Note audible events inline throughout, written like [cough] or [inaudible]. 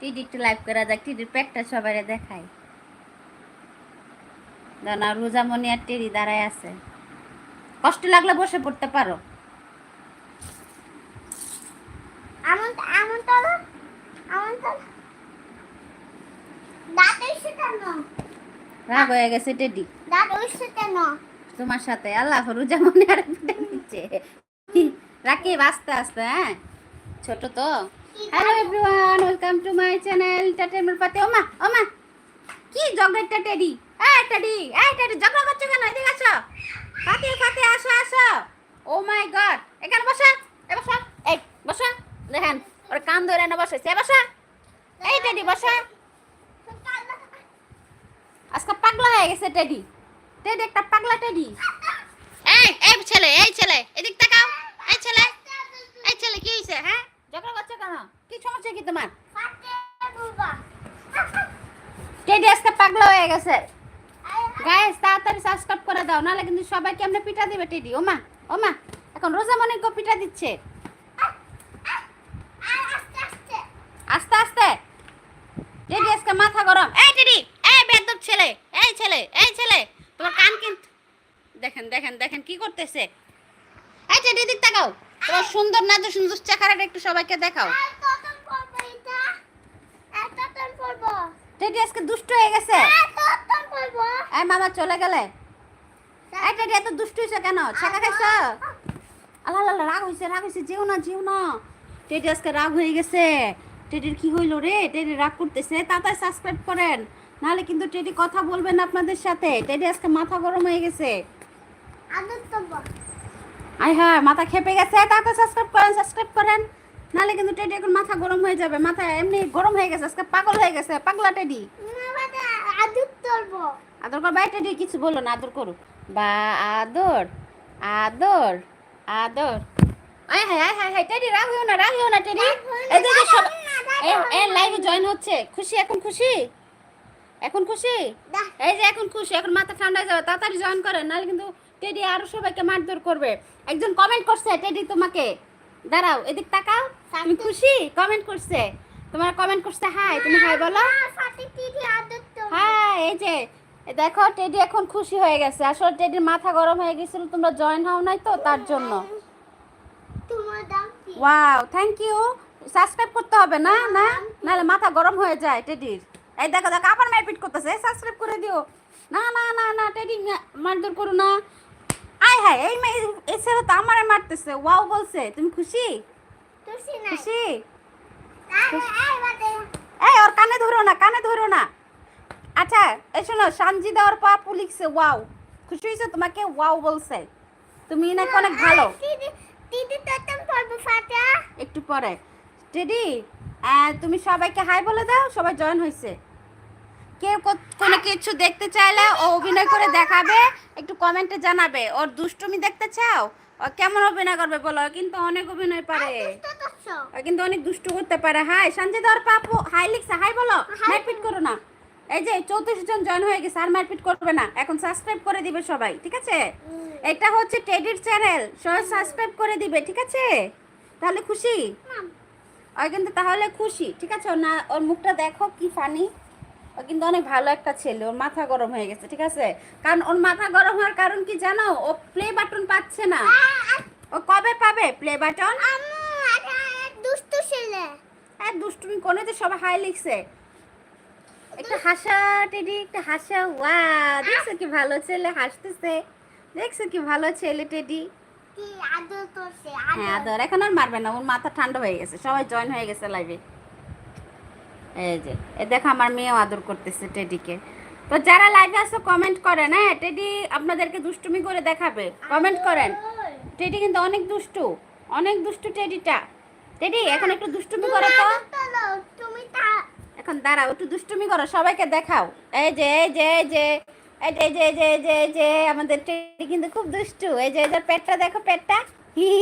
টিডি একটু লাইভ করা যাক টিডির পেটটা সবাই দেখাই। রোজামণি আর টেরি দাঁড়ায় আছে। কষ্ট লাগলে বসে পড়তে পারো। আমন আমন তো আমন তো দাঁত উঠছে রাগ হয়ে গেছে টেডি। দাঁত উঠছে কেন? তোমার সাথে আল্লাহ রোজামণি আর দিচ্ছে রাকিব আস্তে আস্তে হ্যাঁ? ছোট তো। Hello everyone welcome to my channel entertainment পাতে ওমা ওমা কি জগরেটটা টেডি এই টেডি এই টেডি ঝগড়া করছ কেন? এদিকে আসো। পাতে পাতে আসো আসো। ও মাই গড এখানে বসা, এ বসা, এই বসা, দেখেন, ওর কান ধরে না বসেছে এ বসা। এই টেডি বসা। আজকে পাগলা হয়ে গেছে টেডি টেডি একটা পাগলা টেডি এই এই ছেলে এই ছেলে, এদিক তাকাও। এই ছেলে এই ছেলে, কি হইছে হ্যাঁ? করছ কেন কি সমস্যা কি তোমার? টেডি আজকে পাগলা হয়ে গেছে? গাইস তাড়াতাড়ি সাবস্ক্রাইব করে দাও নাহলে কিন্তু সবাই কেমনে পিঠা দিবে টেডি? ওমা ওমা এখন রোজা মনে গো পিঠা দিচ্ছে। আস্তে আস্তে। টেডি আজকে মাথা গরম। এই টেডি এই বেদব ছেলে এই ছেলে এই ছেলে। তোমার কান কিন্তু দেখেন দেখেন দেখেন কি করতেছে। এই টেডি দিক তাকাও। তোমার সুন্দর না যে সুন্দর চেহারাটা একটু সবাইকে দেখাও। টেডি আজকে দুষ্ট হয়ে গেছে। এই মামা চলে গেলে। এই টেডি এত দুষ্ট হয়েছে কেন? ছেঁকা খাইছো? আল্লাহ। আল্লাহ রাগ হয়েছে রাগ হয়েছে যেও না যেও না। টেডি আজকে রাগ হয়ে গেছে। টেডির কি হইল রে? টেডি রাগ করতেছে তাড়াতাড়ি সাবস্ক্রাইব করেন। নাহলে কিন্তু টেডি কথা বলবেন আপনাদের সাথে। টেডি আজকে মাথা গরম হয়ে গেছে। আই হ্যাঁ মাথা খেপে গেছে। তাড়াতাড়ি সাবস্ক্রাইব করেন সাবস্ক্রাইব করেন। নাহলে কিন্তু টেডি এখন মাথা গরম হয়ে যাবে। মাথা এমনি গরম হয়ে গেছে আজকে পাগল হয়ে গেছে। পাগলা টেডি। আদর কর ভাই টেডি কিছু বলো না আদর করুক। বা আদর আদর আদর। আয় হায় হায় হায় হায় টেডি রাগ হইও না রাগ হইও না টেডি। এই যে সব এ লাইভে জয়েন হচ্ছে। খুশি এখন খুশি? এখন খুশি? এই যে এখন খুশি এখন মাথা ঠান্ডা হয়ে যাবে তাড়াতাড়ি জয়েন করেন নাহলে কিন্তু টেডি আরও সবাইকে মারধর করবে। একজন কমেন্ট করছে টেডি তোমাকে। দাঁড়াও এদিক তাকাও। তুমি খুশি? কমেন্ট করছে। তোমার কমেন্ট করছে হাই তুমি হাই বলো। হ্যাঁ এই যে দেখো টেডি এখন খুশি হয়ে গেছে। আসলে টেডির মাথা গরম হয়ে গেছিল তোমরা জয়েন হও নাই তো তার জন্য। ওয়াও থ্যাংক ইউ সাবস্ক্রাইব করতে হবে না না? নাহলে মাথা গরম হয়ে যায় টেডির। এই দেখো দেখো আবার মারপিট করতেছে। সাবস্ক্রাইব করে দিও। না না না না টেডি মারধর করো না। আয় হায় এই মেয়ে এই ছেলে তো আমারে মারতেছে। ওয়াও বলছে তুমি খুশি? খুশি এই ওর কানে ধরো না কানে ধরো না। আচ্ছা এই শোনো সানজি দেওয়ার পাপু লিখছে ওয়াও। খুশি হয়েছে? তোমাকে ওয়াও বলছে। তুমি নাকি অনেক ভালো। দিদি দিদি তোতম পড়ব ফাটা একটু পরে। টেডি তুমি সবাইকে হাই বলে দাও সবাই জয়েন হয়েছে। কেউ কোনো কিছু দেখতে চাইলে ও অভিনয় করে দেখাবে একটু কমেন্টে জানাবে। ওর দুষ্টুমি দেখতে চাও? ও কেমন অভিনয় করবে বলো? কিন্তু অনেক অভিনয় পারে। ও কিন্তু অনেক দুষ্টু করতে পারে। হাই সঞ্জয় দেওয়ার পাপু। হাই লিখছে। হাই বলো মারপিট করো না। এই যে চৌত্রিশ জন জয়েন হয়ে গেছে আর মারপিট করবে না। এখন সাবস্ক্রাইব করে দিবে সবাই ঠিক আছে? এটা হচ্ছে টেডির চ্যানেল সবাই সাবস্ক্রাইব করে দিবে ঠিক আছে? তাহলে খুশি? ওই কিন্তু তাহলে খুশি ঠিক আছে? না ওর মুখটা দেখো কি ফানি ও কিন্তু অনেক ভালো একটা ছেলে ওর মাথা গরম হয়ে গেছে ঠিক আছে? কারণ ওর মাথা গরম হওয়ার কারণ কি জানো? ও প্লে বাটন পাচ্ছে না। ও কবে পাবে প্লে বাটন দুষ্টু ছেলে। আর দুষ্টুমি কোনে তো সবাই হাই লিখছে। একটু হাসা টেডি একটু হাসা ওয়া দেখছ কি ভালো ছেলে হাসতেছে। দেখছ কি ভালো ছেলে টেডি? আদর করছে হ্যাঁ আদর। এখন আর মারবে না ওর মাথা ঠান্ডা হয়ে গেছে সবাই জয়েন হয়ে গেছে লাইভে এই যে এ দেখো আমার মেয়েও আদর করতেছে টেডিকে তো যারা লাইভে আসো কমেন্ট করেন হ্যাঁ টেডি আপনাদেরকে দুষ্টুমি করে দেখাবে কমেন্ট করেন টেডি কিন্তু অনেক দুষ্টু অনেক দুষ্টু টেডিটা টেডি এখন একটু দুষ্টুমি করো তো এখন দাঁড়াও একটু দুষ্টুমি করো সবাইকে দেখাও এই যে এই যে এই যে এই যে এই যে যে যে আমাদের টেডি কিন্তু খুব দুষ্টু এই যে এদের পেটটা দেখো পেটটা হি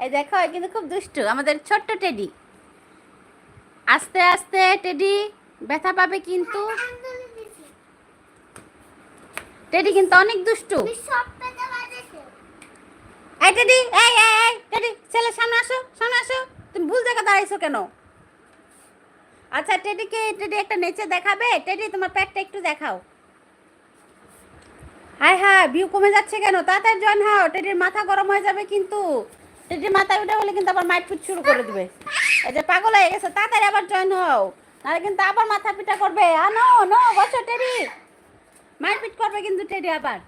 এই দেখো কিন্তু খুব দুষ্টু আমাদের ছোট্ট টেডি আস্তে আস্তে, টেডি, ব্যথা পাবে কিন্তু। টেডি কিন্তু অনেক দুষ্টু। এই টেডি, এই এই টেডি, ছেলে, সামনে আসো সামনে আসো। তুমি ভুল জায়গা দাঁড়াইছো কেন? আচ্ছা টেডিকে, টেডি একটা নেচে দেখাবে। টেডি, তোমার প্যাকটা একটু দেখাও। হায় হ্যাঁ ভিউ কমে যাচ্ছে কেন? তাড়াতাড়ি জয়েন হও। টেডির মাথা গরম হয়ে যাবে কিন্তু। টেডির মাথা উঠে হলে কিন্তু আবার মাইট ফুট শুরু করে দিবে। এই যে পাগল হয়ে গেছে তাড়াতাড়ি আবার জয়েন হও। নাহলে কিন্তু আবার মাথা পিটা করবে। আনো নো বসো টেডি। মারপিট করবে কিন্তু টেডি আবার।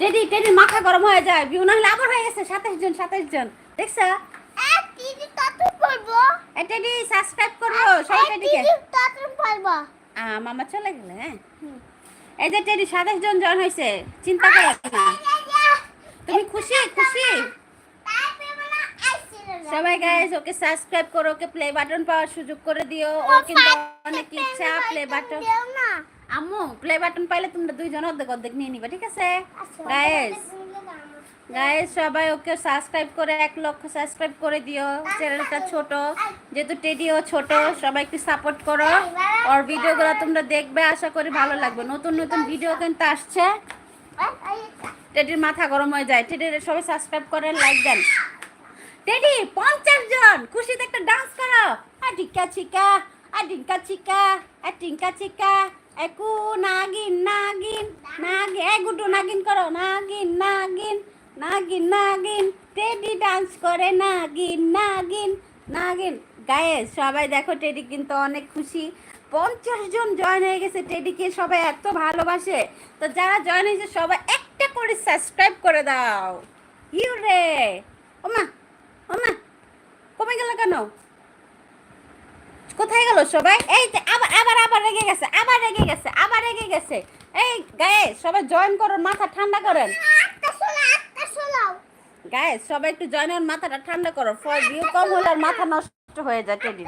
টেডি টেডির মাথা গরম হয়ে যায় ভিউ না হলে আবার হয়ে গেছে সাতাশ জন সাতাশ জন। দেখছ? টেডি সাবস্ক্রাইব করো সবাই টেডিকে মামা চলে গেলে হ্যাঁ? এই যে টেডি সাতাশ জন জন হয়েছে। চিন্তা করো না। তুমি খুশি খুশি? সবাই গাইস ওকে সাবস্ক্রাইব করো ওকে প্লে বাটন পাওয়ার সুযোগ করে দিও। ও কিন্তু অনেক ইচ্ছা প্লে বাটন আম্মু প্লে বাটন পাইলে তোমরা দুইজন অর্ধেক অর্ধেক নিয়ে নিবা ঠিক আছে? গাইস গাইস সবাই ওকে সাবস্ক্রাইব করে এক লক্ষ সাবস্ক্রাইব করে দিও। চ্যানেলটা ছোট যেহেতু টেডিও ছোট সবাই একটু সাপোর্ট করো। ওর ভিডিওগুলো তোমরা দেখবে আশা করি ভালো লাগবে। নতুন নতুন ভিডিও কিন্তু আসছে। টেডির মাথা গরম হয়ে যায়। টেডির সবাই সাবস্ক্রাইব করেন লাইক দেন। টেডি পঞ্চাশ জন। খুশিতে একটা ডান্স করো। আর টিকা চিকা ডিঙ্কা চিকা আর টিঙ্কা চিকা একু নাগিন নাগিন নাগিন, এ গুড্ডু নাগিন করো। নাগিন নাগিন নাগিন নাগিন টেডি ডান্স করে নাগিন নাগিন নাগিন। গায়ে সবাই দেখো টেডি কিন্তু অনেক খুশি। পঞ্চাশ জন জয়েন হয়ে গেছে টেডিকে সবাই এত ভালোবাসে। তো যারা জয়েন হয়েছে, সবাই একটা করে সাবস্ক্রাইব করে দাও। ইউ রে ওমা ওমা কমে গেল কেন? কোথায় গেল সবাই? এই আবার আবার আবার রেগে গেছে আবার রেগে গেছে আবার রেগে গেছে। এই গায়ে সবাই জয়েন করো মাথা ঠান্ডা করেন। গায়ে সবাই একটু জয়েন মাথাটা ঠান্ডা করো। ফর ভিউ কম হলে আর মাথা নষ্ট হয়ে যায় টেডি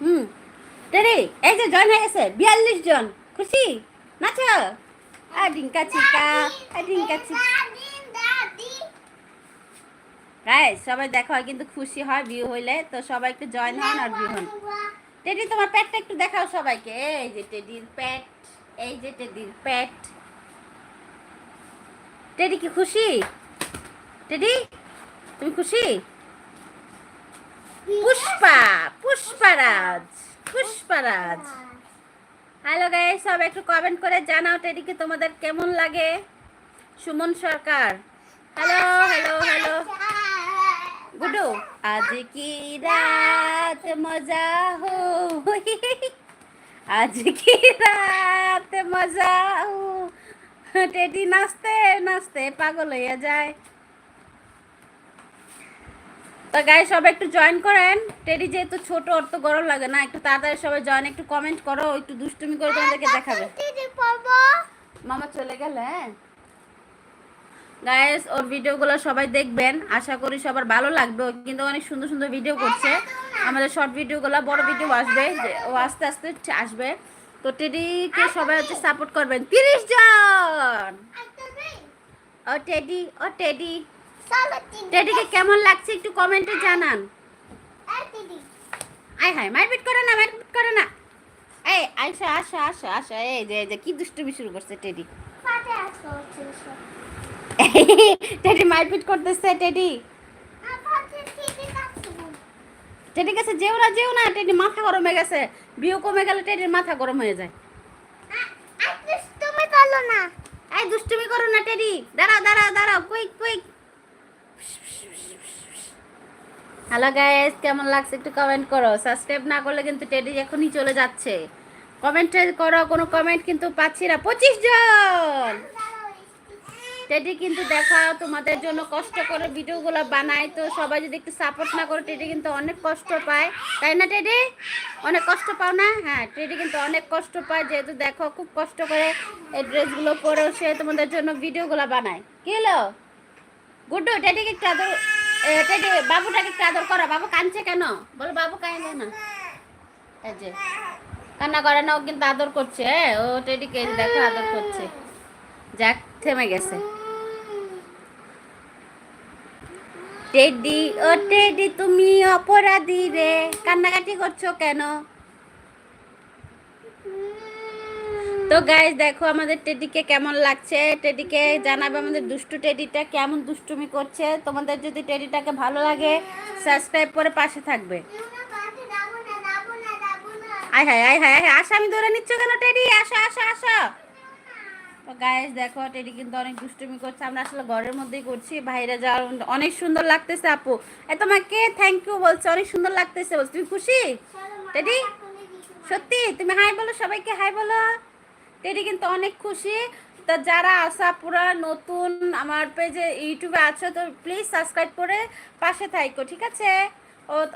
হুম। টেডি এই যে জয়েন হয়ে গেছে বিয়াল্লিশ জন। খুশি? নাচো। আ ডিঙ্কা চিকা আ ডিঙ্কা চিকা গায়ে সবাই দেখা হয় কিন্তু খুশি হয় ভিউ হইলে। তো সবাই একটু জয়েন হন আর ভিউ হন। টেডি তোমার পেটটা একটু দেখাও সবাইকে। এই যে টেডির পেট এই যে টেডির পেট টেডি কি খুশি? টেডি তুমি খুশি? পুষ্পা পুষ্পারাজ পুষ্পারাজ হ্যালো গাইস সব একটু কমেন্ট করে জানাও টেডিকে তোমাদের কেমন লাগে? Suman Sarkar. Hello hello hello Gudu? আজ কি রাত মজা হো আজ কি রাত মজা হো টেডি নাচতে নাচতে পাগল হয়ে যায়। তো গাই সবাই একটু জয়েন করেন। টেডি যেহেতু ছোট ওর তো গরম লাগে না। একটু তাড়াতাড়ি সবাই জয়েন একটু কমেন্ট করো একটু দুষ্টুমি করে তোমাদেরকে দেখাবে। মামা চলে গেলে হ্যাঁ? গাইস ওর ভিডিওগুলো সবাই দেখবেন। আশা করি সবার ভালো লাগবে। কিন্তু অনেক সুন্দর সুন্দর ভিডিও করছে। আমাদের শর্ট ভিডিওগুলো বড় ভিডিও আসবে। ও আস্তে আস্তে আসবে। তো টেডিকে সবাই হচ্ছে সাপোর্ট করবেন। তিরিশ জন! ও টেডি ও টেডি টেডিকে কেমন লাগছে একটু কমেন্টে জানান। আয় হায়, মারপিট করে না, মারপিট করে না। এই আইসা আসা আসা আসা এই যে কি দুষ্টুমি শুরু করছে টেডি টেডি মারপিট করতেছে টেডি টেডি গেছে যেও না যেও না টেডি মাথা গরম হয়ে গেছে। বিয়ে কমে গেলে টেডির মাথা গরম হয়ে যায়। কেমন লাগছে একটু কমেন্ট করো। করলে কিন্তু এখনই চলে যাচ্ছে। করো, কোনো কমেন্ট কিন্তু পাচ্ছি না। পঁচিশ জন! টেডি কিন্তু দেখাও তোমাদের জন্য কষ্ট করে ভিডিওগুলো বানায়, তো সবাই যদি একটু সাপোর্ট না করে, টেডি কিন্তু অনেক কষ্ট পায়। তাই না, টেডি? অনেক কষ্ট পাও না? হ্যাঁ টেডি কিন্তু অনেক কষ্ট পায়, যেহেতু দেখো, খুব কষ্ট করে এই ড্রেসগুলো পরেও সে তোমাদের জন্য ভিডিওগুলো বানায়। কি হলো? গুড্ডু, টেডিকে একটু আদর টেডি, বাবুটাকে একটু আদর করো। বাবু কাঁদছে কেন? বলো, বাবু কাঁদে না। যে, কান্না করে না, ও কিন্তু আদর করছে হ্যাঁ ও টেডিকে দেখো আদর করছে। যাক, থেমে গেছে। টেডি, ও টেডি, তুমি অপরাধী রে। কান্নাকাটি করছ কেন? তো গাইজ দেখো আমাদের টেডিকে কেমন লাগছে? টেডিকে জানাবে আমাদের দুষ্টু টেডিটা কেমন দুষ্টুমি করছে। তোমাদের যদি টেডিটাকে ভালো লাগে সাবস্ক্রাইব করে পাশে থাকবে। আয় হায় আয় হায়, আয় আসো আমি ধরে নিচ্ছ কেন টেডি? আসো আসো আসো। গাইজ দেখো টেডি কিন্তু অনেক দুষ্টুমি করছে। আমরা আসলে ঘরের মধ্যেই করছি। বাইরে যাওয়ার অনেক সুন্দর লাগতেছে আপু। এ তোমাকে থ্যাংক ইউ বলছে, অনেক সুন্দর লাগতেছে বলছে। তুমি খুশি? টেডি সত্যি? তুমি হাই বলো, সবাইকে হাই বলো। টেডি কিন্তু অনেক খুশি। তা যারা আসা পুরা নতুন আমার পেজে ইউটিউবে আছো, তো প্লিজ সাবস্ক্রাইব করে পাশে থাইকো, ঠিক আছে?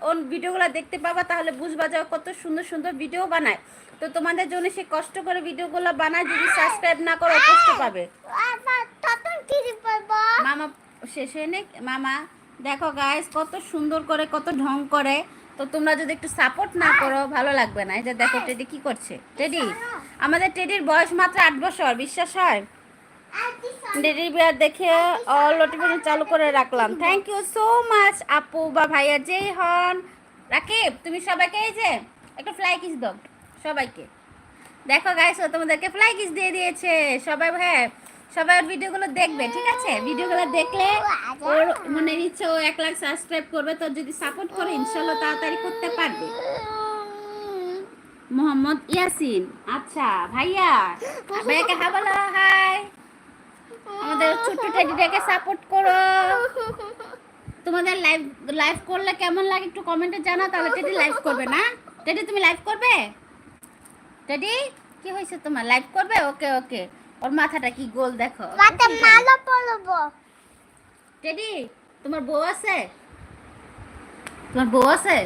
ওর ভিডিওগুলো দেখতে পাবা, তাহলে বুঝবা যে কত সুন্দর সুন্দর ভিডিও বানায়। তো তোমাদের জন্য সে কষ্ট করে ভিডিওগুলো বানায়, যদি সাবস্ক্রাইব না করো কষ্ট পাবে। মামা, শেষ হয়ে মামা, দেখো গাইস কত সুন্দর করে, কত ঢং করে। তো তোমরা যদি একটু সাপোর্ট না করো, ভালো লাগবে না। এই যে দেখো, টেডি কি করছে? টেডি, আমাদের টেডির বয়স মাত্র আট বছর, বিশ্বাস হয়? বিয়ার দেখে অল নোটিফিকেশন চালু করে রাখলাম। থ্যাংক ইউ সো মাচ আপু বা ভাইয়া যেই হন। রাকিব, তুমি সবাইকে এই যে একটা ফ্লাই কিস দাও, সবাইকে। দেখো গাইস ও তোমাদেরকে ফ্লাই কিস দিয়ে দিয়েছে। সবাই হ্যাঁ সবাই ভিডিওগুলো দেখবে, ঠিক আছে? ভিডিওগুলো দেখলে ওর মনের ইচ্ছে, ও এক লাখ সাবস্ক্রাইব করবে তো যদি সাপোর্ট করে, ইনশাল্লাহ তাড়াতাড়ি করতে পারবে। মোহাম্মদ ইয়াসিন আচ্ছা ভাইয়া, ভাইয়াকে হ্যাঁ বলো হাই আমাদের ছোট্ট টেডিটাকে সাপোর্ট করো। তোমাদের লাইভ লাইভ করলে কেমন লাগে একটু কমেন্টে জানাও তাহলে টেডি লাইভ করবে না? টেডি তুমি লাইভ করবে? টেডি কি হয়েছে তোমার? লাইভ করবে? ওকে ওকে ওর মাথাটা কি গোল দেখো। মাথা মালা পড়ব। টেডি তোমার বউ আছে? তোমার বউ আছে?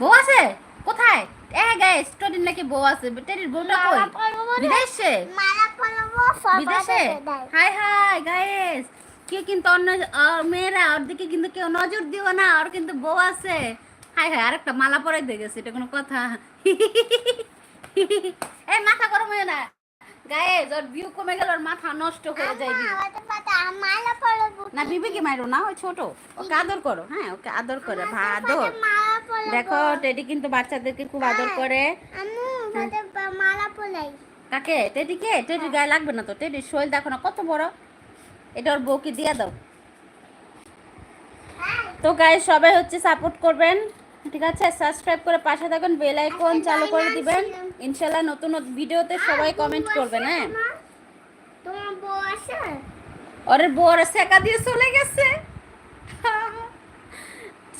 বউ আছে? কোথায়? এ গাইস টেডির নাকি বউ আছে? টেডির বউটা কই। বিদেশে? বিদেশে? হাই হাই গাইস কেউ কিন্তু অন্য মেয়েরা ওর দিকে কিন্তু কেউ নজর দিও না ওর কিন্তু বউ আছে। হাই হাই আরেকটা মালা পরাই দিয়ে গেছে এটা কোনো কথা। [laughs] এই মাথা গরম হয়ে না। গাইস ওর ভিউ কমে গেল ওর মাথা নষ্ট হয়ে যায় না বিবিকে মারো না ওই ছোট। ওকে আদর করো হ্যাঁ ওকে আদর করে আদর। দেখো টেডি কিন্তু বাচ্চাদেরকে খুব আদর করে। মালা পড়াই কাকে টেডিকে? টেডির গায়ে লাগবে না তো। টেডির শরীর দেখো না কত বড়। এটা ওর বউকে দিয়ে দাও। তো গায়ে সবাই হচ্ছে সাপোর্ট করবেন ঠিক আছে? সাবস্ক্রাইব করে পাশে থাকবেন বেল আইকন চালু করে দিবেন। ইনশাল্লাহ নতুন ভিডিওতে সবাই কমেন্ট করবেন হ্যাঁ? তোমার বউ আছে? ওর বউর সেকা দিয়ে চলে গেছে।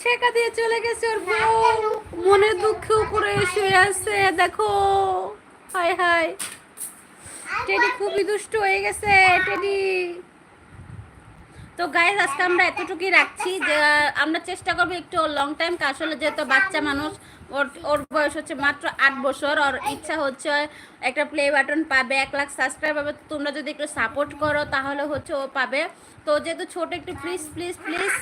সেকা দিয়ে চলে গেছে ওর বউ। মনে দুঃখে উপরে শুয়ে আছে দেখো। হাই হাই টেডি খুবই দুষ্ট হয়ে গেছে, টেডি। তো গাইজ আজকে আমরা এতটুকুই রাখছি যে, আমরা চেষ্টা করব একটু লং টাইম আসলে যেহেতু বাচ্চা মানুষ, ওর ওর বয়স হচ্ছে মাত্র আট বছর, ওর ইচ্ছা হচ্ছে একটা প্লে বাটন পাবে, এক লাখ সাবস্ক্রাইব পাবে তোমরা যদি একটু সাপোর্ট করো, তাহলে হচ্ছে ও পাবে। তো যেহেতু ছোট একটু প্লিজ প্লিজ প্লিজ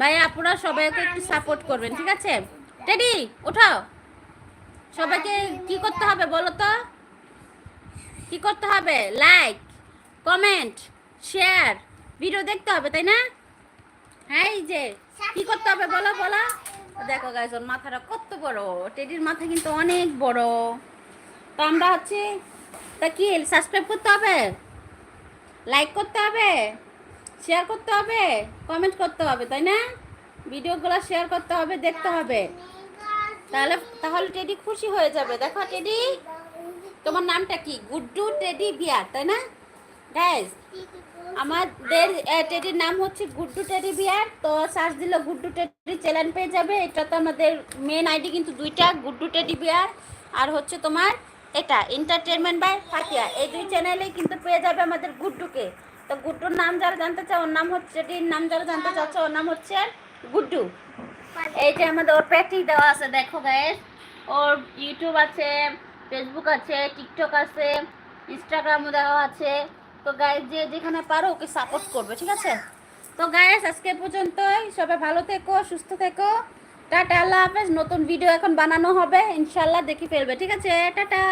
ভাই আপনারা সবাইকে একটু সাপোর্ট করবেন, ঠিক আছে? টেডি, ওঠাও। সবাইকে কি করতে হবে বলো তো? কি করতে হবে? লাইক কমেন্ট শেয়ার ভিডিও দেখতে হবে, তাই না? হ্যাঁ এই যে, কি করতে হবে বলো বলো। দেখো গাইজ ওর মাথাটা কত বড়। টেডির মাথা কিন্তু অনেক বড়। তো আমরা হচ্ছে, তা কি সাবস্ক্রাইব করতে হবে? লাইক করতে হবে? শেয়ার করতে হবে? কমেন্ট করতে হবে, তাই না? ভিডিওগুলো শেয়ার করতে হবে, দেখতে হবে। তাহলে তাহলে টেডি খুশি হয়ে যাবে। দেখো টেডি তোমার নামটা কি? গুড্ডু টেডি বিয়ার, তাই না? গাইজ আমাদের টেডির নাম হচ্ছে গুড্ডু টেডি বিয়ার। তো সার্চ দিলে গুড্ডু টেডি চ্যানেল পেয়ে যাবে। এটা তো আমাদের মেন আইডি কিন্তু দুইটা, গুড্ডু টেডি বিয়ার আর হচ্ছে তোমার এটা এন্টারটেনমেন্ট বাই ফাকিয়া এই দুই চ্যানেলেই কিন্তু পেয়ে যাবে আমাদের গুড্ডুকে। তো গুড্ডুর নাম যারা জানতে চাও, ওর নাম হচ্ছে, টেডির নাম যারা জানতে চাচ্ছ, ওর নাম হচ্ছে গুড্ডু। এই যে আমাদের ওর প্যাটি দেওয়া আছে, দেখো গায়েস ওর ইউটিউব আছে ফেসবুক আছে টিকটক আছে ইনস্টাগ্রামও দেওয়া আছে। তো গায়ে যে যেখানে পারো ওকে সাপোর্ট করবে, ঠিক আছে? তো গায়েস আজকে পর্যন্তই। সবাই ভালো থেকো, সুস্থ থেকো। টাটা, আল্লাহ হাফেজ। নতুন ভিডিও এখন বানানো হবে। ইনশাল্লাহ দেখি ফেলবে, ঠিক আছে? টাটা।